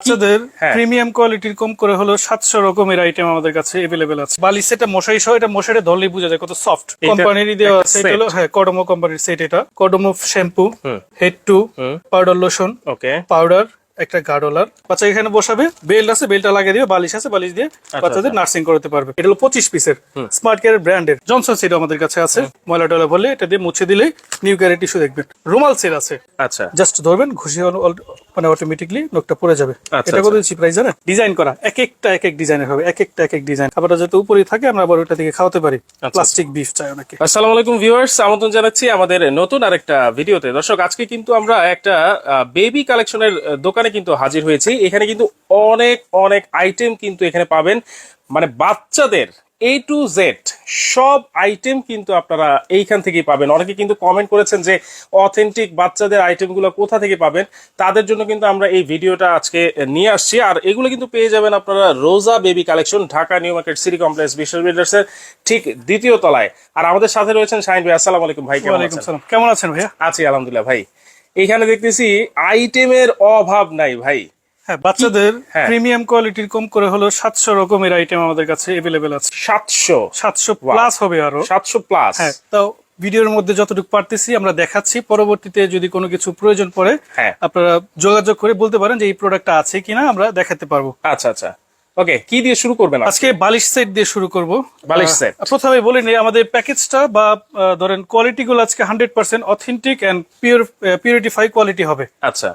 বাচ্চাদের। প্রিমিয়াম কোয়ালিটির কম করে হলো সাতশো রকমের আইটেম আমাদের কাছে এভেলেবেল আছে। বালি সেটা মশাই সহ এটা মশারে ধরলেই বোঝা যায় কত সফট এটা কোম্পানিরই দেওয়া আছে এটা হলো হ্যাঁ কডমো কোম্পানির সেট এটা। Kodomo shampoo. Head to powder lotion okay powder একটা গার্ডলার। বাচ্চা এখানে বসাবে বেল্ট আছে বেল্টটা লাগিয়ে দিবে বালিশ আছে বালিশ দিয়ে বাচ্চাদের নার্সিং করতে পারবে। এটা হলো পঁচিশ পিসের স্মার্ট কেয়ার ব্র্যান্ডের জনসন সেট আমাদের কাছে আছে ময়লা টয়লা ভরলে এটা দিয়ে মুছে দিলে নিউ কেয়ারের টিস্যু দেখবেন। রুমাল সেট আছে। আচ্ছা। জাস্ট ধরবেন ঘুষি মানে অটোমেটিকলি নখটা পড়ে যাবে। আচ্ছা, এটা কত দিচ্ছি প্রাইস জানেন? ডিজাইন করা। এক একটা এক এক ডিজাইনের হবে এক একটা এক এক ডিজাইন খাবারটা যাতে উপরেই থাকে আমরা আবার ওটা থেকে খাওয়াতে পারি। আচ্ছা। প্লাস্টিক বিফ চাই অনেকে। আসসালামু আলাইকুম ভিউয়ার্স আমন্ত্রণ জানাচ্ছি আমাদের নতুন আরেকটা ভিডিওতে দর্শক আজকে কিন্তু আমরা একটা বেবি কালেকশনের দোকানে কিন্তু হাজির হয়েছি। এখানে কিন্তু অনেক অনেক আইটেম কিন্তু এখানে পাবেন। মানে বাচ্চাদের এ টু জেড সব আইটেম কিন্তু আপনারা এইখান থেকেই পাবেন। অনেকে কিন্তু কমেন্ট করেছেন যে অথেন্টিক বাচ্চাদের আইটেমগুলো কোথা থেকে পাবেন? তাদের জন্য কিন্তু আমরা এই ভিডিওটা আজকে নিয়ে আসছি। আর এগুলো কিন্তু পেয়ে যাবেন আপনারা Roja baby collection Dhaka new market city complex বিশ্ব বিল্ডার্সের ঠিক দ্বিতীয় তলায়। আর আমাদের সাথে রয়েছেন শাহিন ভাই। আসসালামু আলাইকুম ভাই কেমন আছেন? কেমন আছেন ভাইয়া? আছি আলহামদুলিল্লাহ ভাই। এখানে দেখতেছি আইটেমের অভাব নাই ভাই। হ্যাঁ বাচ্চাদের। প্রিমিয়াম কোয়ালিটির কম করে হলো সাতশো রকমের আইটেম আমাদের কাছে এভেলেবেল আছে। সাতশো? সাতশো প্লাস হবে আরও। সাতশো প্লাস হ্যাঁ তাও ভিডিওর মধ্যে যতটুকু পারতেছি আমরা দেখাচ্ছি। পরবর্তীতে যদি কোনো কিছু প্রয়োজন পড়ে হ্যাঁ। আপনারা যোগাযোগ করে বলতে পারেন যে এই প্রোডাক্টটা আছে কিনা আমরা দেখাতে পারব। আচ্ছা আচ্ছা। ওকে কি দিয়ে শুরু করবেন আজকে? বালিশ সেট দিয়ে শুরু করব। বালিশ set। প্রথমে বলে নিই আমাদের প্যাকেজটা বা ধরেন কোয়ালিটি গুলো আজকে hundred percent authentic and pure পিউরিটিফাই quality হবে। আচ্ছা।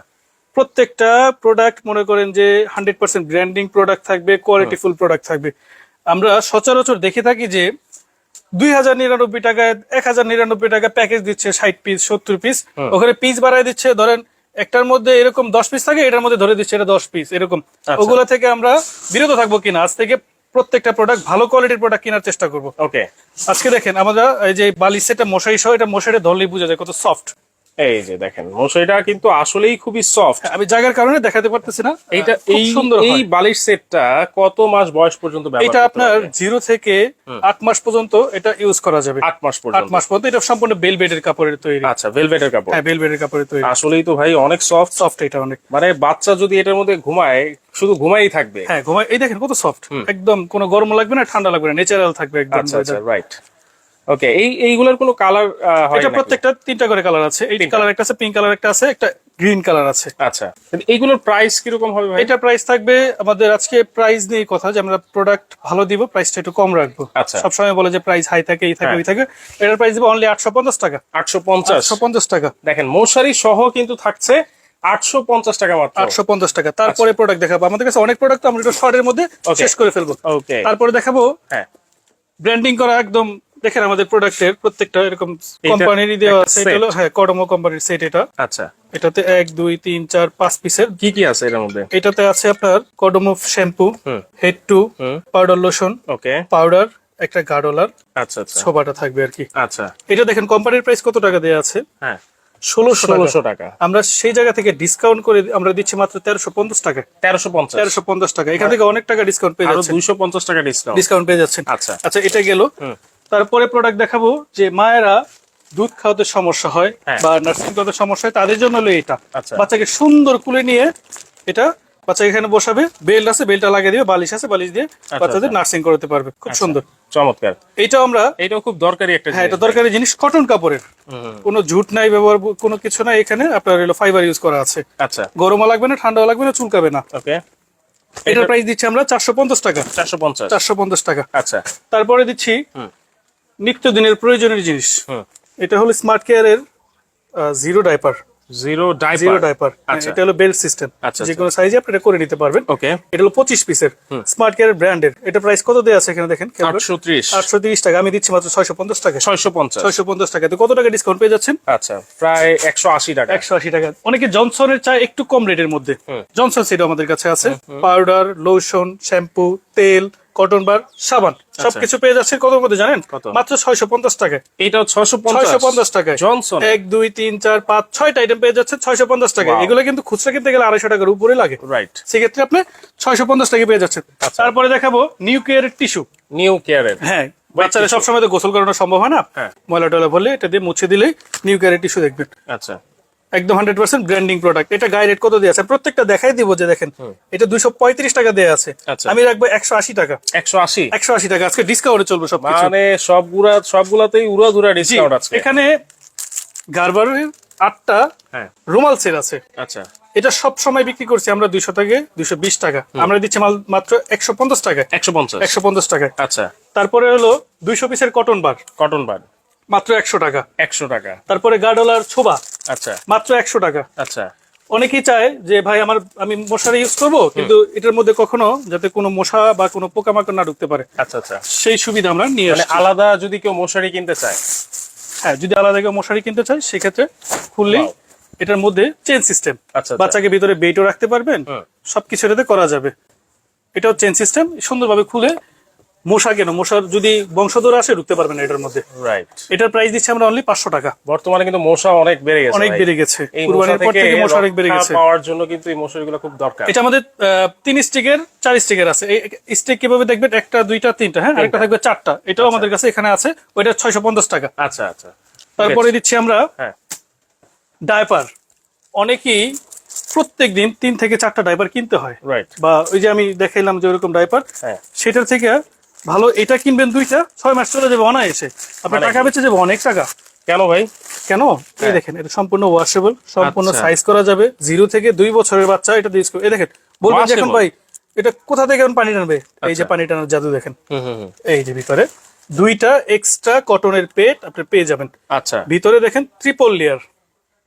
প্রত্যেকটা প্রোডাক্ট মনে করেন যে হান্ড্রেড পার্সেন্ট ব্র্যান্ডিং প্রোডাক্ট থাকবে কোয়ালিটিফুল প্রোডাক্ট থাকবে। আমরা সচরাচর দেখে থাকি যে দুই হাজার নিরানব্বই টাকায় এক হাজার নিরানব্বই টাকা প্যাকেজ দিচ্ছে ষাট পিস সত্তর পিস ওখানে পিস বাড়ায় দিচ্ছে ধরেন একটার মধ্যে এরকম দশ পিস থাকে এটার মধ্যে ধরে দিচ্ছে এটা দশ পিস এরকম। ওগুলো থেকে আমরা বিরত থাকব কিনা? আজ থেকে প্রত্যেকটা প্রোডাক্ট ভালো কোয়ালিটির প্রোডাক্ট কেনার চেষ্টা করব। ওকে আজকে দেখেন আমরা এই যে বালিশ সেটা মশারি সহ এটা মশারি ধরলেই বোঝা যায় কত সফট এই যে দেখেন মশারিটা কিন্তু আসলেই খুবই সফট আমি জায়গার কারণে দেখাতে পারতেছি না। এইটা খুব এই সুন্দর এই বালিশ সেটটা কত মাস বয়স পর্যন্ত ব্যবহার এটা আপনার? জিরো থেকে আট মাস পর্যন্ত এটা ইউজ করা যাবে। আট মাস আট পর্যন্ত মাস পর্যন্ত এটা সম্পূর্ণ বেলবেডের কাপড়ের তৈরি। আচ্ছা ভেলভেটের কাপড়। হ্যাঁ বেলবেডের কাপড়ের তৈরি। আসলেই তো ভাই অনেক সফট সফট এটা অনেক। মানে বাচ্চা যদি এটার মধ্যে ঘুমায় শুধু ঘুমাই থাকবে। হ্যাঁ ঘুমায় এই দেখেন কত সফট একদম কোনো গরম লাগবে না ঠান্ডা লাগবে না ন্যাচারাল থাকবে একদম আচ্ছা আচ্ছা রাইট ওকে এই এইগুলোর কোনো কালার হয় এটা? প্রত্যেকটা তিনটা করে কালার আছে। এই কালার একটা আছে পিঙ্ক কালার একটা আছে একটা গ্রিন কালার আছে। আচ্ছা এইগুলোর প্রাইস কীরকম হবে ভাই? এটা প্রাইস থাকবে আমাদের আজকে প্রাইস নিয়ে কথা যে আমরা প্রোডাক্ট ভালো দিব প্রাইসটা একটু কম রাখব। আচ্ছা। সবসময় বলে যে প্রাইস হাই থাকে এই থাকে হ্যাঁ। ওই থাকে। এটার প্রাইস দিব অনলি আটশো পঞ্চাশ টাকা। আটশো পঞ্চাশ। পঞ্চাশ টাকা। দেখেন মশারি সহ কিন্তু থাকছে আটশো পঞ্চাশ টাকা মাত্র। আটশো পঞ্চাশ টাকা। তারপরে প্রোডাক্ট দেখাবো। আমাদের কাছে অনেক প্রোডাক্ট আমরা এটা শর্টের মধ্যে শেষ করে ফেলব। ওকে তারপরে দেখাবো হ্যাঁ। ব্র্যান্ডিং করা একদম দেখেন আমাদের প্রোডাক্টের প্রত্যেকটা এরকম কোম্পানিরই দেওয়া আছে এটা হলো হ্যাঁ কডমো কোম্পানির সেট এটা। আচ্ছা। এটাতে এক দুই তিন চার পাঁচ পিসের কি কি আছে এর মধ্যে? এটাতে আছে আপনার Kodomo shampoo. Head to powder lotion okay. Powder একটা গার্ডলার আচ্ছা আচ্ছা। ছোবাটা থাকবে আর কি। আচ্ছা। এটা দেখেন কোম্পানির প্রাইস কত টাকা দেওয়া আছে? হ্যাঁ। ষোলোশো ষোলোশো টাকা। আমরা সেই জায়গা থেকে ডিসকাউন্ট করে আমরা দিচ্ছি মাত্র তেরোশো পঞ্চাশ টাকা। তেরোশো পঞ্চাশ। তেরোশো পঞ্চাশ টাকা। এখান থেকে অনেক টাকা ডিসকাউন্ট পেয়ে যাচ্ছে দুইশো পঞ্চাশ টাকা ডিসকাউন্ট ডিসকাউন্ট পেয়ে যাচ্ছেন। আচ্ছা। আচ্ছা এটা গেল। তারপরে প্রোডাক্ট দেখাবো যে মায়েরা দুধ খাওয়াতে সমস্যা হয় হ্যাঁ। বা নার্সিং করতে সমস্যা হয় তাদের জন্য হলো এটা। আচ্ছা। বাচ্চাকে সুন্দর কুলে নিয়ে এটা বাচ্চাকে এখানে বসাবে বেল্ট আছে বেল্টটা লাগিয়ে দিবে বালিশ আছে বালিশ দিয়ে বাচ্চাদের নার্সিং করতে পারবে। খুব সুন্দর। চমৎকার। এইটাও আমরা এটাও খুব দরকারি একটা হ্যাঁ এটা দরকারি জিনিস কটন কাপড়ের। কোনো ঝুট নাই ব্যবহার কোনো কিছু নাই এখানে আপনার হলো ফাইবার ইউজ করা আছে। আচ্ছা। গরমও লাগবে না ঠান্ডাও লাগবে না চুলকাবে না। ওকে। এটার প্রাইস দিচ্ছি আমরা চারশো পঞ্চাশ টাকা। চারশো পঞ্চাশ। চারশো পঞ্চাশ টাকা। আচ্ছা। তারপরে দিচ্ছি। নিত্যদিনের প্রয়োজনীয় জিনিস। এটা হলো স্মার্ট কেয়ারের zero diaper zero diaper zero diaper আচ্ছা। এটা হলো বেল্ট সিস্টেম আচ্ছা, যে কোনো সাইজে আপনি এটা করে নিতে পারবেন। ওকে এটা হলো পঁচিশ পিসের স্মার্ট কেয়ারের ব্র্যান্ডের এটা প্রাইস কত দেওয়া আছে এখানে দেখেন? আটশো ত্রিশ। আটশো তিরিশ টাকা। আমি দিচ্ছি মাত্র ছয়শো পঞ্চাশ টাকা ছয়শো পঞ্চাশ। ছয়শো পঞ্চাশ টাকা তো কত টাকা ডিসকাউন্ট পেয়ে যাচ্ছেন? আচ্ছা প্রায় একশো আশি টাকা। একশো আশি টাকা। অনেকে জনসনের চায় একটু কম রেটের মধ্যে। জনসন সেট আমাদের কাছে আছে। পাউডার লোশন শ্যাম্পু তেল কটন বার সাবান সবকিছু পেয়ে যাচ্ছে কত মধ্যে জানেন? আচ্ছা। মাত্র ছয়শো পঞ্চাশ টাকায়। এটাও ছয়শো ছয়শো পঞ্চাশ টাকায়। জনসন। এক দুই তিন চার পাঁচ ছয়টা আইটেম পেয়ে যাচ্ছে ছয়শো পঞ্চাশ টাকা এগুলো কিন্তু খুচরা কিনতে গেলে আড়াইশো টাকার উপরে লাগে। রাইট সেক্ষেত্রে আপনি ছয়শো পঞ্চাশ টাকা পেয়ে যাচ্ছেন। তারপরে দেখাবো নিউ কেয়ারের টিস্যু নিউ কেয়ারের হ্যাঁ বাচ্চারা সবসময় তো গোসল করানো সম্ভব হয় না। হ্যাঁ। ময়লা টয়লা ভরলে এটা দিয়ে মুছে দিলেই নিউ কেয়ারের টিস্যু দেখবেন। আচ্ছা। একদম হান্ড্রেড পার্সেন্ট ব্র্যান্ডিং প্রোডাক্ট এটা গায়ে রেট কত দিয়ে আছে? প্রত্যেকটা দেখাই দিব যে দেখেন এটা দুইশো পঁয়ত্রিশ টাকা দেওয়া আছে। আচ্ছা। আমি রাখব একশো আশি টাকা। একশো আশি? একশো আশি টাকা। আজকে ডিসকাউন্টে চলবে সব মানে সবগুলা সবগুলাতেই উড়া ধুরা ডিসকাউন্ট আছে। এখানে গারবারের আটটা হ্যাঁ। রুমাল সেল আছে। আচ্ছা। এটা সব সময় বিক্রি করছি আমরা দুইশো থেকে দুইশো বিশ টাকা। আমরা দিচ্ছি মাল মাত্র একশো পঞ্চাশ টাকা একশো পঞ্চাশ। একশো পঞ্চাশ টাকা আচ্ছা। তারপরে হলো দুইশো পিসের কটন বার কটন বার মাত্র একশো টাকা। একশো টাকা। তারপরে গাডলার ছোবা আচ্ছা। মাত্র একশো টাকা। আচ্ছা। অনেকেই চায় যে ভাই আমার আমি মশারি ইউজ করব কিন্তু এটার মধ্যে কখনো যাতে কোনো মশা বা কোনো পোকামাকড় না ঢুকতে পারে। আচ্ছা আচ্ছা। সেই সুবিধা আমরা নিয়ে মানে আলাদা যদি কেউ মশারি কিনতে চায়? হ্যাঁ যদি আলাদা কেউ মশারি কিনতে চায় সেক্ষেত্রে খুললেই এটার মধ্যে চেন সিস্টেম আচ্ছা, আচ্ছা। বাচ্চাকে ভিতরে বেটও রাখতে পারবেন সবকিছু এটাতে করা যাবে। এটাও চেন সিস্টেম সুন্দরভাবে খুলে মশা কেন? মশার যদি বংশধর আসে ঢুকতে পারবেন এটার মধ্যে। রাইট এটার প্রাইস দিচ্ছি আমরা অনলি পাঁচশো টাকা। বর্তমানে কিন্তু মশা অনেক বেড়ে গেছে অনেক বেড়ে গেছে। কুরবানির পর থেকে মশা অনেক বেড়ে গেছে। পাওয়ার জন্য কিন্তু এই মশারিগুলো খুব দরকার। এটা আমাদের তিন স্টিকের চার স্টিকের আছে। স্টিক কীভাবে দেখবেন? একটা দুইটা তিনটা হ্যাঁ? আরেকটা থাকবে চারটা। এটাও আমাদের কাছে এখানে আছে। ওইটা ছয়শো পঞ্চাশ টাকা। আচ্ছা আচ্ছা। তারপরে দিচ্ছি আমরা হ্যাঁ। ডায়পার। অনেকেই প্রত্যেক দিন তিন থেকে চারটা ডাইপার কিনতে হয়। রাইট বা ওই যে আমি দেখাইলাম যে ওরকম ডাইপার হ্যাঁ। সেটার থেকে ভালো এটা কিনবেন দুইটা ছয় মাস চলে যাবে অনায়াসে। আপনার টাকা বেঁচে যাবে অনেক টাকা। কেন ভাই? কেন? এই দেখেন এটা সম্পূর্ণ ওয়াশেবল সম্পূর্ণ আচ্ছা। সাইজ করা যাবে। জিরো থেকে দুই বছরের বাচ্চা এটা করে এই দেখেন বলবেন এখন ভাই এটা কোথা থেকে পানি টানবে? এই যে আচ্ছা। পানি টানার জাদু দেখেন। এই যে ভিতরে দুইটা এক্সট্রা কটনের পেট আপনি পেয়ে যাবেন। আচ্ছা। ভিতরে দেখেন ট্রিপল লেয়ার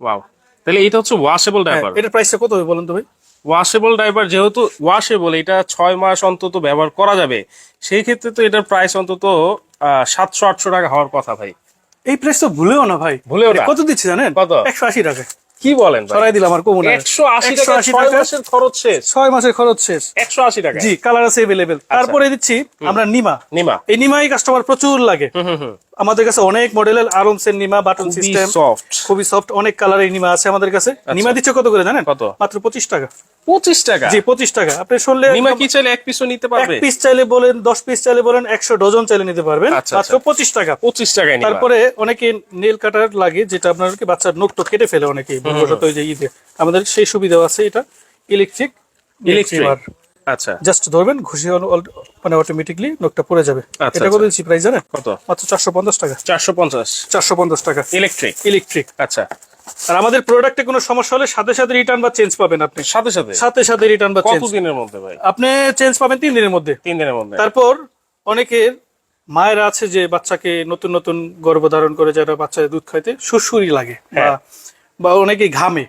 ওয়াও তাহলে এটা হচ্ছে ওয়াশেবল ডাইপার এটার প্রাইসটা কত হবে বলুন তো ভাই? ওয়াশেবল ড্রাইভার যেহেতু ওয়াশেবল এটা ছয় মাস অন্তত ব্যবহার করা যাবে। সেই ক্ষেত্রে তো এটার প্রাইস অন্তত সাতশো আটশো টাকা হওয়ার কথা ভাই। এই প্রাইস তো ভুলেও না ভাই। ভুলেও না। কত দিচ্ছে জানেন? কত? একশো আশি টাকা। কি বলেন সরাই দিলাম আর কমু না। একশো আশি টাকা 180 মাসের খরচ শেষ। মাসের খরচ শেষ। একশো আশি টাকা। জি কালার আছে এভেলেবেল তারপরে দিচ্ছি আমরা নিমা। নিমা। এই নিমাই কাস্টমার প্রচুর লাগে। আমাদের কাছে অনেক মডেলের আরমসের নিমা বাটন সিস্টেম সফট খুবই সফট অনেক কালারের নিমা আছে আমাদের কাছে। নিমা দিচ্ছে কত করে জানেন? কত? মাত্র পঁচিশ টাকা। পঁচিশ টাকা? জি পঁচিশ টাকা। আপনি শুনলে নিমা কি চাইলে এক পিসও নিতে এক পিস চাইলে বলেন দশ পিস চাইলে বলেন একশো ডজন চাইলে নিতে পারবেন। আচ্ছা, মাত্র আচ্ছা। পঁচিশ টাকা। পঁচিশ টাকায় নিবা তারপরে অনেকে নেল কাটার লাগে যেটা আপনার বাচ্চার নখ টক কেটে ফেলে অনেকে ভবিষ্যতে ওই যে ঈদে আমাদের সেই সুবিধাও আছে এটা ইলেকট্রিক ইলেকট্রিক আচ্ছা। জাস্ট ধরবেন ঘুষি মানে অটোমেটিকলি নখটা পড়ে যাবে। আচ্ছা, এটা কত দিচ্ছি প্রাইস জানেন? কত? মাত্র চারশো পঞ্চাশ টাকা। চারশো পঞ্চাশ। চারশো পঞ্চাশ টাকা। ইলেকট্রিক ইলেকট্রিক আচ্ছা। আর আমাদের প্রোডাক্টে কোনো সমস্যা হলে সাথে সাথে রিটার্ন বা চেঞ্জ পাবেন আপনি। সাথে সাথে? সাথে সাথে রিটার্ন বা চেঞ্জ দিনের মধ্যে ভাই? আপনি চেঞ্জ পাবেন তিন দিনের মধ্যে। তিন দিনের মধ্যে। তারপর অনেকের মায়েরা আছে যে বাচ্চাকে নতুন নতুন গর্ভধারণ করে যারা বাচ্চাদের দুধ খাইতে সুরসুরি লাগে বা হ্যাঁ। বা অনেকে ঘামে।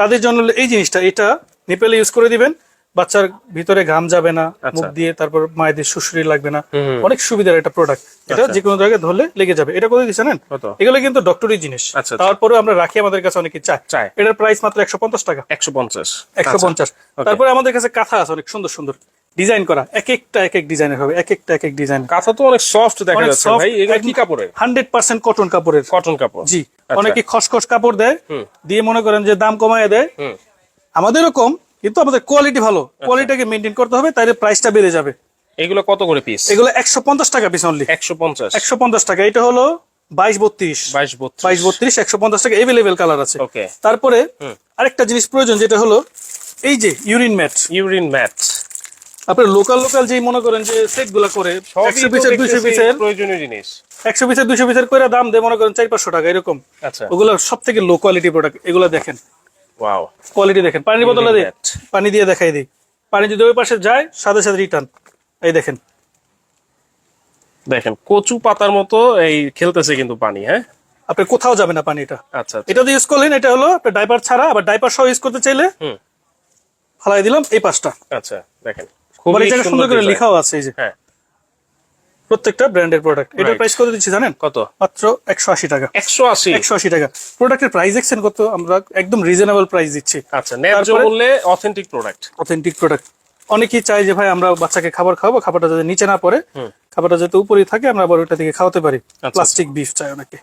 তাদের জন্য এই জিনিসটা এটা নিপেলে ইউজ করে দিবেন বাচ্চার ভিতরে ঘাম যাবে না আচ্ছা। মুখ দিয়ে তারপর মায়েদের সুসুরি লাগবে না। অনেক সুবিধার একটা প্রোডাক্ট এটা আচ্ছা। যে কোনো জায়গায় ধরলে লেগে যাবে এটা কোথায় দিচ্ছেন কত? এগুলো কিন্তু ডক্টরি জিনিস আচ্ছা। তারপরে আমরা রাখি আমাদের কাছে অনেকে চায় চায়। এটার প্রাইস মাত্র একশো পঞ্চাশ টাকা একশো পঞ্চাশ একশো পঞ্চাশ তারপরে আমাদের কাছে কাঁথা আছে অনেক সুন্দর সুন্দর ডিজাইন করা এক একটা এক এক ডিজাইনের হবে এক একটা এক এক ডিজাইন। কাঁথা তো অনেক সফট দেখা যাচ্ছে ভাই এগুলো কি কাপড়ের? হান্ড্রেড পার্সেন্ট কটন কাপড়ের। কটন কাপড়। জি আচ্ছা। অনেকে খসখস কাপড় দেয় দিয়ে মনে করেন যে দাম কমায় দেয়। হুম। আমাদেরও কম কিন্তু আমাদের কোয়ালিটি ভালো। আচ্ছা। কোয়ালিটিকে মেনটেন করতে হবে তাইলে প্রাইসটা বেড়ে যাবে। এগুলো কত করে পিস এগুলো একশো পঞ্চাশ টাকা পিস অনলি একশো পঞ্চাশ। একশো পঞ্চাশ টাকা এটা হলো বাইশ বত্রিশ। বাইশ বত্রিশ। বাইশ বত্রিশ একশো পঞ্চাশ টাকা এভেলেবেল কালার আছে। ওকে তারপরে আরেকটা জিনিস প্রয়োজন যেটা হলো এই যে ইউরিন ম্যাট ইউরিন ম্যাট আপনার লোকাল লোকাল যেই মনে করেন যে সেটগুলা করে একশো পিসের দুইশো পিসের প্রয়োজনীয় জিনিস। একশো পিসের দুইশো পিসের করে দাম দেয় মনে করেন চার পাঁচশো টাকা এরকম। আচ্ছা। ওগুলো সব থেকে লো কোয়ালিটি প্রোডাক্ট এগুলো দেখেন। ওয়াও কোয়ালিটি দেখেন। পানির বোতলে দিই পানি দিয়ে দেখাই দিই। পানি যদি ওই পাশে যায় সাথে সাথে রিটার্ন এই দেখেন। দেখেন কচু পাতার মতো এই খেলতেছে কিন্তু পানি হ্যাঁ? আপনি কোথাও যাবে না পানিটা। আচ্ছা আচ্ছা। এটা দিয়ে ইউজ করলেন এটা হলো আপনার ডাইপার ছাড়া আবার ডাইপার সহ ইউজ করতে চাইলে ফালাই দিলাম এই পাশটা। আচ্ছা দেখেন। আবার খুবই সুন্দর করে লেখাও আছে এই যে। হ্যাঁ। প্রত্যেকটা ব্র্যান্ডের প্রোডাক্ট এটার প্রাইস কত দিচ্ছি জানেন? কত? মাত্র একশো আশি টাকা। একশো আশি। একশো আশি টাকা। প্রোডাক্টের প্রাইস কত আমরা একদম রিজনেবল প্রাইস দিচ্ছি। আচ্ছা ন্যায্য মূল্যে অথেন্টিক প্রোডাক্ট অথেন্টিক প্রোডাক্ট অনেকেই চায় যে ভাই আমরা বাচ্চাকে খাবার খাওয়াবো খাবারটা যাতে নিচে না পড়ে। খাবারটা যাতে উপরেই থাকে আমরা আবার ওইটা থেকে খাওয়াতে পারি। প্লাস্টিক বিফ চাই অনেকে।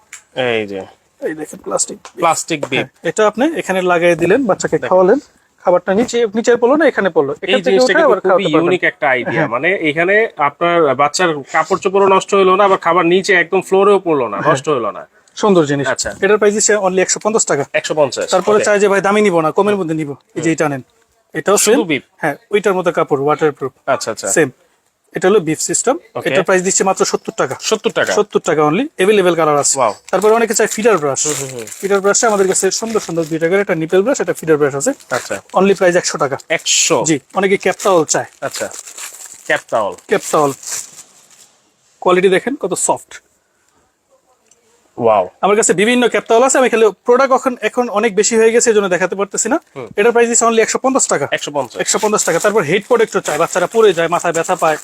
এই যে। এই দেখেন প্লাস্টিক প্লাস্টিক বিপ এটা আপনি এখানে লাগাই দিলেন বাচ্চাকে খাওয়ালেন। খাবারটা নিচে নিচে পড়ল না এখানে পড়ল। এই জিনিসটা খুবই ইউনিক একটা আইডিয়া মানে এখানে আপনার বাচ্চার কাপড় চোপড়ও নষ্ট হলো না আবার খাবার নিচে একদম ফ্লোরেও পড়ল না নষ্ট হলো না। সুন্দর জিনিস। আচ্ছা। এটার প্রাইস দিচ্ছে অনলি একশো পঞ্চাশ টাকা। একশো পঞ্চাশ তারপরে চাই যে ভাই দামি নিব না কমের মধ্যে নিবো। এই যে এটা নেন। এটাও সেম হ্যাঁ ওইটার মতো কাপড় ওয়াটার প্রুফ আচ্ছা আচ্ছা। সেম এটা হলো বিফ সিস্টেম. এটার প্রাইস দিচ্ছে মাত্র সত্তর টাকা। সত্তর টাকা। সত্তর টাকা অনলি এভেলেবেল কালার আছে. তারপরে অনেকে চাই ফিডার ব্রাশ ফিডার ব্রাশে আমাদের কাছে সুন্দর সুন্দর দুই টাকার একটা নিপেল ব্রাশ একটা ফিডার ব্রাশ আছে। আচ্ছা। অনলি প্রাইস একশো টাকা। একশো। জি অনেকে ক্যাপটাওয়াল চায়। আচ্ছা। ক্যাপ টাওয়াল ক্যাপটাওয়াল কোয়ালিটি দেখেন কত সফট ওয়াও আমার কাছে বিভিন্ন ক্যাপটাওয়াল আছে আমি খালি প্রোডাক্ট এখন এখন অনেক বেশি হয়ে গেছে এই জন্য দেখাতে পারতেছি না। এটার প্রাইস দিচ্ছে অনলি একশো পঞ্চাশ টাকা। একশো পঞ্চাশ। একশো পঞ্চাশ টাকা। তারপর হেড প্রোটেক্টর চাই বাচ্চারা পড়ে যায় মাথায় ব্যথা পায়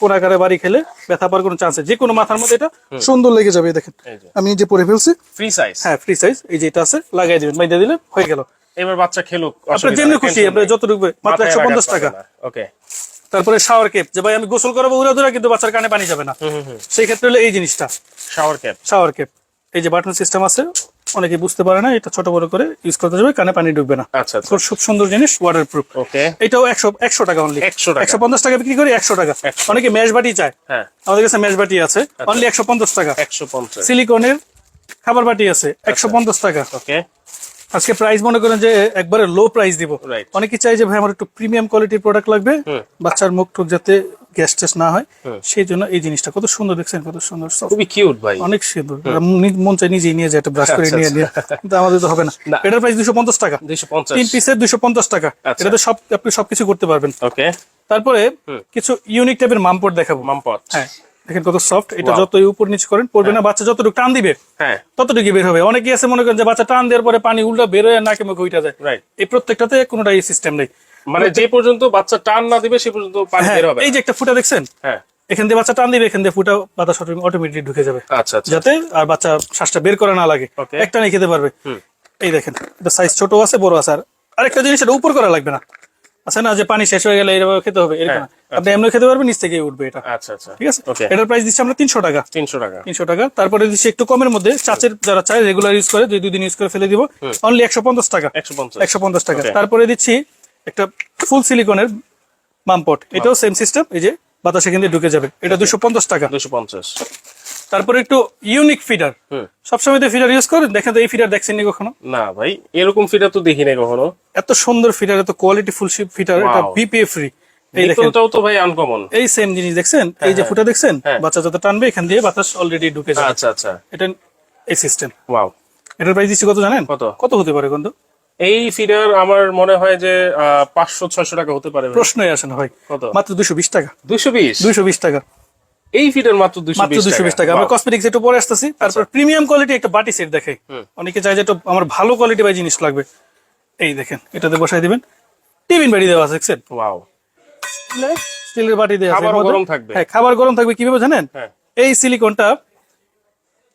কোন আকারে বাড়ি খেলে ব্যথা পাওয়ার কোনো চান্স যে কোনো মাথার মধ্যে এটা সুন্দর লেগে যাবে দেখেন। আমি যে পরে ফেলছি। ফ্রি সাইজ হ্যাঁ ফ্রি সাইজ এই যে এটা আছে লাগাই দিবেন বাইদা দিলে হয়ে গেল। এবার বাচ্চা খেলুক আপনার যেমনি খুশি আপনার যতটুকু মাত্র একশো পঞ্চাশ টাকা। ওকে তারপরে শাওয়ার কেপ যে ভাই আমি গোসল করাবো উড়া দুরা কিন্তু বাচ্চার কানে পানি যাবে না। সেই ক্ষেত্রে হলো এই জিনিসটা। শাওয়ার ক্যাপ শাওয়ার কেপ এই যে বাটন সিস্টেম আছে অনেকে বুঝতে পারে না এটা ছোট বড় করে ইউজ করতে যাবে কানে পানি ঢুকবে না। আচ্ছা আচ্ছা। খুব সুন্দর জিনিস ওয়াটার প্রুফ ওকে। এটাও একশো একশো টাকা অনলি 100 টাকা। একশো পঞ্চাশ টাকা বিক্রি করি একশো টাকা। অনেকে মেশ বাটি চায়। হ্যাঁ। আমাদের কাছে মেশ বাটি আছে অনলি একশো পঞ্চাশ টাকা। একশো পঞ্চাশ। সিলিকনের খাবার বাটি আছে একশো পঞ্চাশ টাকা। ওকে। আজকে প্রাইস মনে করেন যে একবারে লো প্রাইস দিব. অনেকে চাই যে ভাই আমার একটু প্রিমিয়াম কোয়ালিটির প্রোডাক্ট লাগবে। বাচ্চার মুখ টুক যাতে গ্যাস টেস্ট না হয়। সেই জন্য এই জিনিসটা কত সুন্দর দেখছেন কত সুন্দর। খুবই কিউট ভাই। অনেক সুন্দর। মন চাই নিজেই নিয়ে যায় একটা ব্রাশ করে আচ্ছা, নিয়ে নিয়ে। কিন্তু আমাদের তো হবে না। এটার প্রাইস দুশো পঞ্চাশ টাকা। তিন পিসের দুশো পঞ্চাশ টাকা। আচ্ছা। এটাতে সব আপনি সবকিছু করতে পারবেন। ওকে তারপরে কিছু ইউনিক টাইপের মামপট দেখাবো। মামপট। হ্যাঁ। দেখেন কত সফট এটা. যতই উপর নিচ করেন পড়বে না বাচ্চা যতটুকু টান দিবে হ্যাঁ। ততটুকু বের হবে। অনেকে আছে মনে করেন যে বাচ্চা টান দেওয়ার পরে পানি উল্টা বের হয়ে নাকে মুখে উঠা যায়। রাইট এই প্রত্যেকটাতে কোনোটা এই সিস্টেম নেই। মানে যে পর্যন্ত বাচ্চা টান না দিবে সে পর্যন্ত পানি হ্যাঁ বের হবে এই যে একটা ফুটা দেখছেন? হ্যাঁ। এখান দিয়ে বাচ্চা টান দিবে এখান দিয়ে ফুটা বাতাস অটোমেটিক ঢুকে যাবে। আচ্ছা আচ্ছা। যাতে আর বাচ্চা শ্বাসটা বের করা না লাগে। একটা নিয়ে খেতে পারবে। এই দেখেন এটা সাইজ ছোট আছে বড় আছে। আর আরেকটা জিনিস এটা উপর করা লাগবে না। আছে না যে পানি শেষ হয়ে গেলে এইভাবে খেতে হবে এরকম আপনি এমনি খেতে পারবেন নিচ থেকে উঠবে এটা। আচ্ছা আচ্ছা। ঠিক আছে? ওকে এটার প্রাইস দিচ্ছি আমরা তিনশো টাকা। তিনশো টাকা। তিনশো টাকা। তারপরে দিচ্ছি একটু কমের মধ্যে চাচের যারা চায় রেগুলার ইউজ করে দুই দুই দিন ইউজ করে ফেলে দিব। অনলি একশো পঞ্চাশ টাকা। একশো পঞ্চাশ। টাকা। তারপরে দিচ্ছি একটা ফুল সিলিকনের মামপট এটাও সেম সিস্টেম এই যে বাতাসে কিন্তু ঢুকে যাবে। এটা দুশো পঞ্চাশ টাকা। দুশো পঞ্চাশ। তারপরে একটু ইউনিক ফিডার হুম। সবসময় তো ফিডার ইউজ করেন? দেখেন তো এই ফিডার দেখছেন নি কখনো? না ভাই এরকম ফিডার তো দেখি নাই কখনো। এত সুন্দর ফিডার এত কোয়ালিটি ফুল ফিডার এটা বিপিএ ফ্রি এই দেখেন। তো ভাই আনকমন এই সেম জিনিস দেখছেন? এই যে ফুটা দেখছেন? হ্যাঁ। বাচ্চা যত টানবে এখান দিয়ে বাতাস অলরেডি ঢুকে আচ্ছা আচ্ছা। এটা এই সিস্টেম ওয়াও এটার প্রাইস দিচ্ছি কত জানেন? কত? কত হতে পারে কিন্তু এই ফিডার আমার মনে হয় যে পাঁচশো ছয়শো টাকা হতে পারে প্রশ্নই আসে না ভাই। কত? মাত্র দুশো বিশ টাকা। দুশো বিশ? দুশো বিশ টাকা। এই ফিডার মাত্র দুশো বিশ টাকা। আমরা কসমেটিক্স একটু পরে আসতেছি। তারপর প্রিমিয়াম কোয়ালিটি একটা বাটি সেট দেখে। অনেকে চাই যে আমার ভালো কোয়ালিটি বাই জিনিস লাগবে। এই দেখেন এটাতে বসাই দিবেন। টিফিন বাড়ি দেওয়া আছে দেখছেন ওয়াও স্টিলের বাটি দেওয়া আছে। গরম থাকবে। হ্যাঁ খাবার গরম থাকবে কীভাবে জানেন? হ্যাঁ। এই সিলিকনটা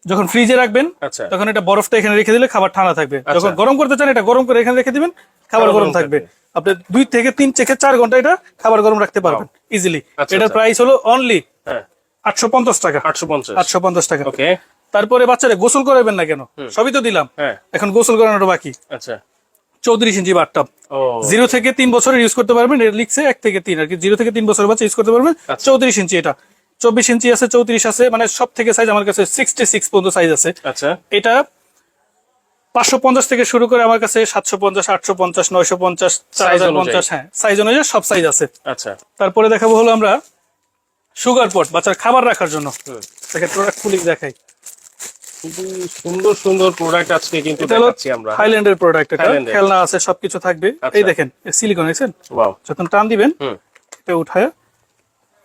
যখন ফ্রিজে রাখবেন আচ্ছা। তখন এটা বরফটা এখানে রেখে দিলে খাবার ঠান্ডা থাকবে। যখন গরম করতে চান এটা গরম করে এখানে রেখে দিবেন খাবার গরম থাকবে। আপনি দুই থেকে তিন থেকে চার ঘণ্টা এটা খাবার গরম রাখতে পারবেন ইজিলি আচ্ছা, এটার আচ্ছা। প্রাইস হলো অনলি আটশো পঞ্চাশ টাকা। আটশো পঞ্চাশ। আটশো পঞ্চাশ টাকা। ওকে। তারপরে বাচ্চারা গোসল করাবেন না কেন? সবই তো দিলাম। হ্যাঁ। এখন গোসল করানোটা বাকি। আচ্ছা। চৌত্রিশ ইঞ্চি বাটটাব জিরো থেকে তিন বছরের ইউজ করতে পারবেন এটা লিখছে এক থেকে তিন আর কি। জিরো থেকে তিন বছরের বাচ্চা ইউজ করতে পারবেন। আচ্ছা। চৌত্রিশ ইঞ্চি এটা। চব্বিশ ইঞ্চি আছে চৌত্রিশ আছে মানে সব থেকে সাইজ আমার কাছে সিক্সটি সিক্স পর্যন্ত সাইজ আছে। আচ্ছা। এটা পাঁচশো পঞ্চাশ থেকে শুরু করে আমার কাছে সাতশো পঞ্চাশ আটশো পঞ্চাশ নয়শো পঞ্চাশ চার হাজার পঞ্চাশ হ্যাঁ সাইজ অনুযায়ী সব সাইজ আছে। আচ্ছা। তারপরে দেখাবো হলো আমরা সুগার পট বাচ্চার খাবার রাখার জন্য। দেখেন প্রোডাক্ট খুলি দেখাই। খুবই সুন্দর সুন্দর প্রোডাক্ট আজকে কিন্তু দেখাচ্ছি আমরা। থাইল্যান্ডের প্রোডাক্ট এটা। খেলনা আছে সবকিছু থাকবে। আচ্ছা। এই দেখেন সিলিকন দেখছেন? ওয়াও যখন টান দিবেন এটা উঠায়।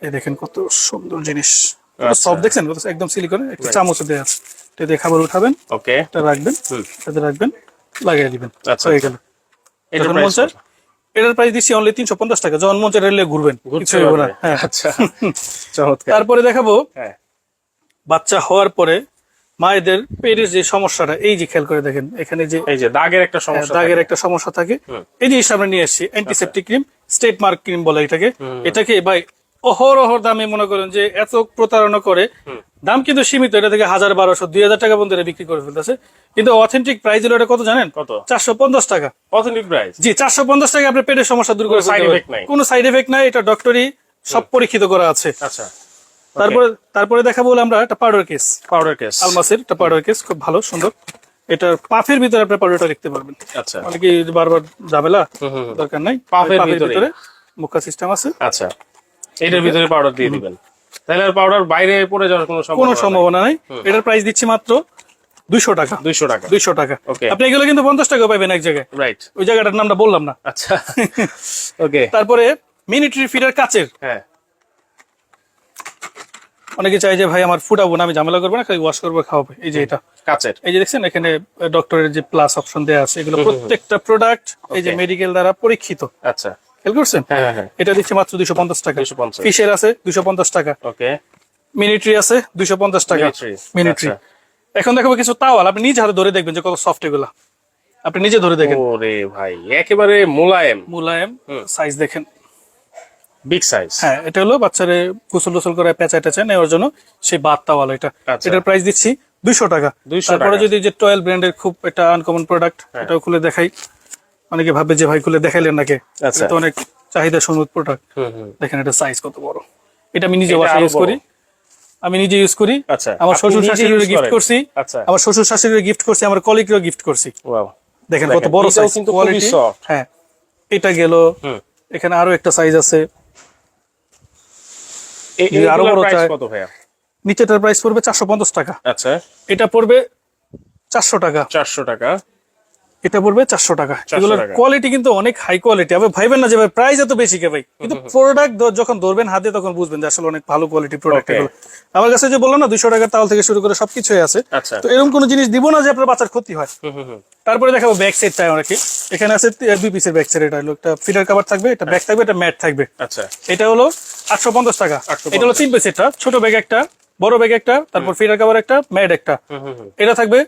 এই দেখেন কত সুন্দর জিনিস। আচ্ছা। সব দেখছেন? কত একদম সিলিকনে একটা চামচ দেওয়া আছে। এটা দিয়ে খাবার উঠাবেন। ওকে এটা রাখবেন। রাখবেন লাগিয়ে দিবেন। আচ্ছা, হয়ে গেল। যখন এটার প্রাইস দিচ্ছি অনলি তিনশো পঞ্চাশ টাকা। যখন রেলে ঘুরবেন। হ্যাঁ। আচ্ছা। তারপরে দেখাবো হ্যাঁ। বাচ্চা হওয়ার পরে মায়েদের পেটের যে সমস্যাটা এই যে খেয়াল করে দেখেন এখানে যে এই যে দাগের একটা সমস্যা দাগের একটা সমস্যা থাকে। এই জিনিসটা আমরা নিয়ে এসেছি antiseptic cream state mark cream বলে এটাকে। এটাকে ভাই অহর অহর দামে মনে করেন যে এত প্রতারণা করে দাম কিন্তু সীমিত এটা থেকে হাজার বারোশো দুই হাজার টাকা পর্যন্ত এটা বিক্রি করে ফেলতেছে। কিন্তু অথেন্টিক প্রাইস হলো এটা কত জানেন? কত? চারশো পঞ্চাশ টাকা। অথেন্টিক প্রাইস জি চারশো পঞ্চাশ টাকা আপনার পেটের সমস্যা দূর করে কোনো সাইড এফেক্ট নাই। এটা ডক্টরি সব পরীক্ষিত করা আছে। আচ্ছা। তারপরে তারপরে দেখাবো আমরা একটা পাউডার কেস পাউডার কেস আলমাসের একটা পাউডার কেস খুব ভালো সুন্দর। এটার পাফের ভিতরে আপনি পাউডারটা লিখতে পারবেন। আচ্ছা। অনেকে বারবার ঝামেলা দরকার নাই। পাফের। ভিতরে মুখা সিস্টেম আছে। আচ্ছা। এটার ভিতরে পাউডার দিয়ে দিবেন। আর পাউডার বাইরে পড়ে যাওয়ার কোনো কোনো সম্ভাবনা নাই। এটার প্রাইস দিচ্ছি মাত্র দুইশো টাকা। দুইশো টাকা। দুইশো টাকা। Okay. আপনি এগুলো কিন্তু পঞ্চাশ টাকা পাবেন এক জায়গায়। রাইট ওই জায়গাটার নামটা বললাম না। আচ্ছা। ওকে তারপরে মিনিট্রি ফিডার কাচের। হ্যাঁ। অনেকে চাই যে ভাই আমার ফুটাবো না আমি ঝামেলা করব না খালি ওয়াশ করব খাওয়াবো। এই যে এটা। কাচের। এই যে দেখছেন এখানে ডক্টরের যে প্লাস অপশন দেওয়া আছে এগুলো প্রত্যেকটা প্রোডাক্ট এই যে মেডিকেল দ্বারা পরীক্ষিত। আচ্ছা। খেয়াল করছেন? হ্যাঁ হ্যাঁ হ্যাঁ। এটা দিচ্ছে মাত্র দুইশো পঞ্চাশ টাকা। ফিশের আছে পঞ্চাশ টাকা। ওকে। আছে পঞ্চাশ টাকা। আচ্ছা। এখন দেখাবো কিছু তাওয়াল আপনি নিজে হাতে ধরে দেখবেন যে কত সফট এগুলা। আপনি নিজে ধরে দেখেন। ওরে ভাই একেবারে মোলায়েম। মুলায়েম সাইজ দেখেন। বিগ সাইজ হ্যাঁ এটা হলো বাচ্চারে গোসল টোসল করে পেঁচা টেচা নেওয়ার জন্য সেই বাদ তাওয়াল এটা। আচ্ছা। এটার প্রাইস দিচ্ছি দুইশো টাকা। 200 তারপরে টাকা। যদি যে টয়েল ব্র্যান্ডের খুব একটা আনকমন প্রোডাক্ট এটাও খুলে দেখাই। অনেকে ভাবে যে ভাই খুলে দেখাইলেন নাকি? আচ্ছা। তো অনেক চাহিদা সমুদ প্রোডাক্ট দেখেন এটা সাইজ কত বড়। এটা আমি নিজে বাসায় ইউজ করি। আমি নিজে ইউজ করি। আচ্ছা, আমার শ্বশুর নিজে শাশুড়ির গিফট করছি। আচ্ছা। আমার শ্বশুর শাশুড়ির গিফট করছি আমার কলিগকেও গিফট করছি। ওয়াও দেখেন কত বড় সাইজ কিন্তু কোয়ালিটি হ্যাঁ এটা গেল। এখানে আরও একটা সাইজ আছে। আরও বড় price কত ভাইয়া? নিচেটার প্রাইস পড়বে চারশো পঞ্চাশ টাকা। আচ্ছা। এটা পড়বে চারশো টাকা। চারশো টাকা। এটা পড়বে চারশো টাকা। এগুলোর কোয়ালিটি কিন্তু অনেক হাই কোয়ালিটি আবার ভাইবেন না যে ভাই প্রাইস এত বেশি কে ভাই? কিন্তু প্রোডাক্ট যখন ধরবেন হাতে তখন বুঝবেন যে আসলে অনেক ভালো কোয়ালিটি প্রোডাক্ট এগুলো। আমার কাছে যে বললাম না দুশো টাকার তাল থেকে শুরু করে সবকিছুই আছে। আচ্ছা। তো এরকম কোনো জিনিস দিব না যে আপনার বাচ্চার ক্ষতি হয়। তারপরে দেখাবো ব্যাক সাইড চাই অনেকে এখানে আছে দুই পিসের ব্যাক সাইড এটা হলো একটা ফিডার কাভার থাকবে এটা ব্যাক থাকবে এটা ম্যাট থাকবে। আচ্ছা। এটা হলো আটশো পঞ্চাশ টাকা। এটা হলো তিন পিস এটা ছোট ব্যাগ একটা বড় ব্যাগ একটা তারপর ফিডার কাভার একটা ম্যাট একটা। এটা থাকবে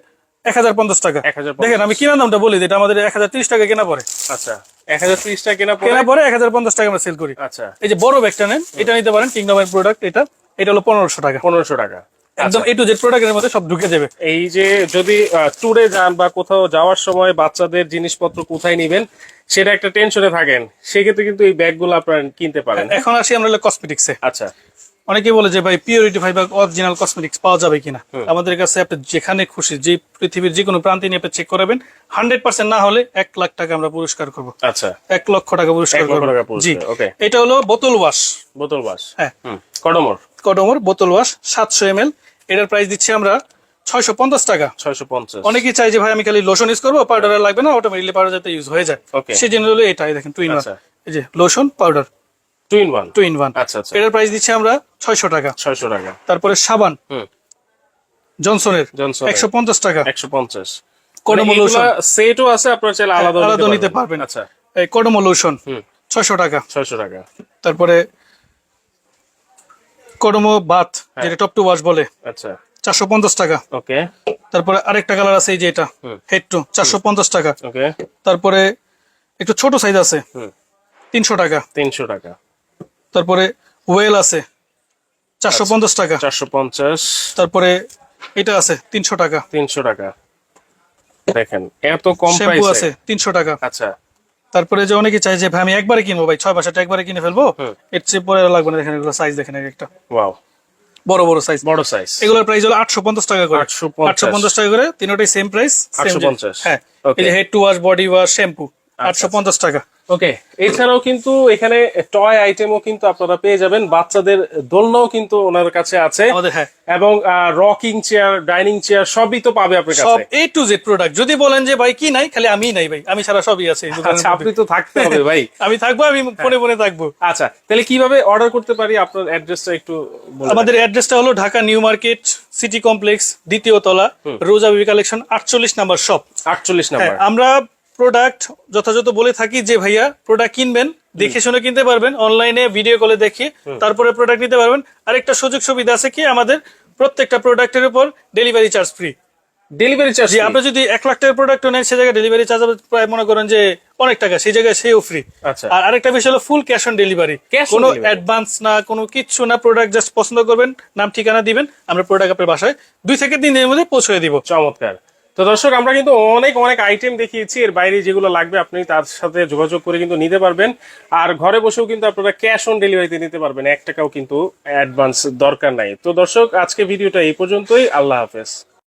এক হাজার পঞ্চাশ টাকা। 1050 দেখেন আমি কিনা দামটা বলি এটা আমাদের এক হাজার ত্রিশ টাকা কেনা পড়ে। আচ্ছা এক হাজার ত্রিশ টাকা কেনা কেনা পরে এক হাজার পঞ্চাশ টাকা আমরা সেল করি। আচ্ছা। এই যে বড় ব্যাগটা নেন এটা নিতে পারেন প্রোডাক্ট এটা এটা হলো পনেরোশো টাকা। পনেরোশো টাকা। একদম এ টু জেড প্রোডাক্টের মধ্যে সব ঢুকে যাবে। এই যে যদি ট্যুরে যান বা কোথাও যাওয়ার সময় বাচ্চাদের জিনিসপত্র কোথায় নিবেন সেটা একটা টেনশনে থাকেন সেক্ষেত্রে কিন্তু এই ব্যাগগুলো আপনারা কিনতে পারেন। এখন আসি আমরা কসমেটিক্সে আচ্ছা। অনেকে বলে যে ভাই পিওরিটি ভাই বা অরিজিনাল কসমেটিক্স পাওয়া যাবে কিনা? আমাদের কাছে আপনি যেখানে খুশি যে পৃথিবীর যে কোনো প্রান্তে নিয়ে আপনি চেক করাবেন হান্ড্রেড পার্সেন্ট না হলে এক লাখ টাকা আমরা পুরস্কার করব। আচ্ছা। এক লক্ষ টাকা পুরস্কার করব। জি। এটা হলো বোতল ওয়াশ বোতল ওয়াশ হ্যাঁ। কডমর কডমর বোতল ওয়াশ সাতশো এম এল এটার প্রাইস দিচ্ছি আমরা ছয়শো পঞ্চাশ টাকা। ছয়শো পঞ্চাশ। অনেকেই চাই যে ভাই আমি খালি লোশন ইউজ করব পাউডার লাগবে না অটোমেটিকলি পাউডার যাতে ইউজ হয়ে যায়. সেই জন্য হলো এটাই দেখেন টু ইন ওয়ান আচ্ছা। এই যে lotion powder two in one two in one আচ্ছা আচ্ছা। এটার প্রাইস দিচ্ছি আমরা ছয়শো টাকা। ছয়শো টাকা। তারপরে সাবান। জনসনের। জনসনের। একশো পঞ্চাশ টাকা। একশো পঞ্চাশ। কডমো লোশন সেটও আছে আপনারা চাইলে আলাদা আলাদা নিতে পারবেন। আচ্ছা। এই কডমো লোশন ছয়শো টাকা। ছয়শো টাকা। তারপরে কডমো বাথ। যেটা টপ টু ওয়াশ বলে। আচ্ছা। চারশো পঞ্চাশ টাকা। ওকে। তারপরে আরেকটা কালার আছে এই যে এটা। হেড টু চারশো পঞ্চাশ টাকা। ওকে। তারপরে একটু ছোট সাইজ আছে। তিনশো টাকা। তিনশো টাকা। তারপরে ওয়েল আছে। চারশো পঞ্চাশ টাকা। চারশো পঞ্চাশ। তারপরে এটা আছে তিনশো টাকা। তিনশো টাকা। দেখেন এত কম শ্যাম্পু আছে তিনশো টাকা। আচ্ছা। তারপরে যে অনেকে চাই যে ভাই আমি একবারে কিনবো ভাই ছয় মাসের একবারে কিনে ফেলব? এর চেয়ে পরে লাগবে না। দেখেন এগুলো সাইজ দেখেন একটা। ওয়াও। বড় বড় সাইজ বড় সাইজ এগুলোর প্রাইস হলো আটশো পঞ্চাশ টাকা করে। 850 আটশো পঞ্চাশ টাকা করে তিনটাই সেম প্রাইস 850 হ্যাঁ। এই যে head to wash body wash shampoo আটশো পঞ্চাশ টাকা। ওকে এছাড়াও কিন্তু এখানে টয় আইটেমও কিন্তু আপনারা পেয়ে যাবেন। বাচ্চাদের দোলনাও কিন্তু ওনার কাছে আছে। হ্যাঁ। এবং রকিং চেয়ার ডাইনিং চেয়ার সবই তো পাবে আপনার সব কাছে। এ টু জেড প্রোডাক্ট যদি বলেন যে ভাই কি নাই? খালি আমিই নাই ভাই। আমি সারা সবই আছে আচ্ছা আপনি তো থাকতে হবে ভাই। আমি থাকব আমি ফোনে ফোনে থাকব। আচ্ছা তাহলে কীভাবে অর্ডার করতে পারি? আপনার অ্যাড্রেসটা একটু আমাদের অ্যাড্রেসটা হলো Dhaka new market city complex দ্বিতীয় তলা রোজা বিবি কালেকশন আটচল্লিশ নাম্বার শপ আটচল্লিশ হ্যাঁ নাম্বার আমরা প্রোডাক্ট যথাযথ বলে থাকি যে ভাইয়া প্রোডাক্ট কিনবেন দেখে শুনে কিনতে পারবেন অনলাইনে ভিডিও কলে দেখে তারপরে প্রোডাক্ট নিতে পারবেন। আরেকটা সুযোগ সুবিধা আছে কি আমাদের প্রত্যেকটা প্রোডাক্টের উপর delivery charge free delivery charge আপনি যদি এক লাখ টাকার প্রোডাক্ট নেন সে জায়গায় ডেলিভারি চার্জ প্রায় মনে করেন যে অনেক টাকা সেই জায়গায় সেও ফ্রি আচ্ছা। আর আরেকটা বিষয় হলো ফুল ক্যাশ অন ডেলিভারি কোনো অ্যাডভান্স না কোনো কিচ্ছু না প্রোডাক্ট জাস্ট পছন্দ করবেন নাম ঠিকানা দিবেন আমরা প্রোডাক্ট আপনার বাসায় দুই থেকে তিন দিনের মধ্যে পৌঁছে দিব। চমৎকার। তো দর্শক, আমরা কিন্তু অনেক অনেক আইটেম দেখিয়েছি। এর বাইরে যেগুলো লাগবে, আপনি তার সাথে যোগাযোগ করে কিন্তু নিতে পারবেন। আর ঘরে বসেও কিন্তু আপনারা ক্যাশ অন ডেলিভারিতে নিতে পারবেন। এক টাকাও কিন্তু অ্যাডভান্স দরকার নাই। তো দর্শক, আজকে ভিডিওটা এই পর্যন্তই। আল্লাহ হাফেজ।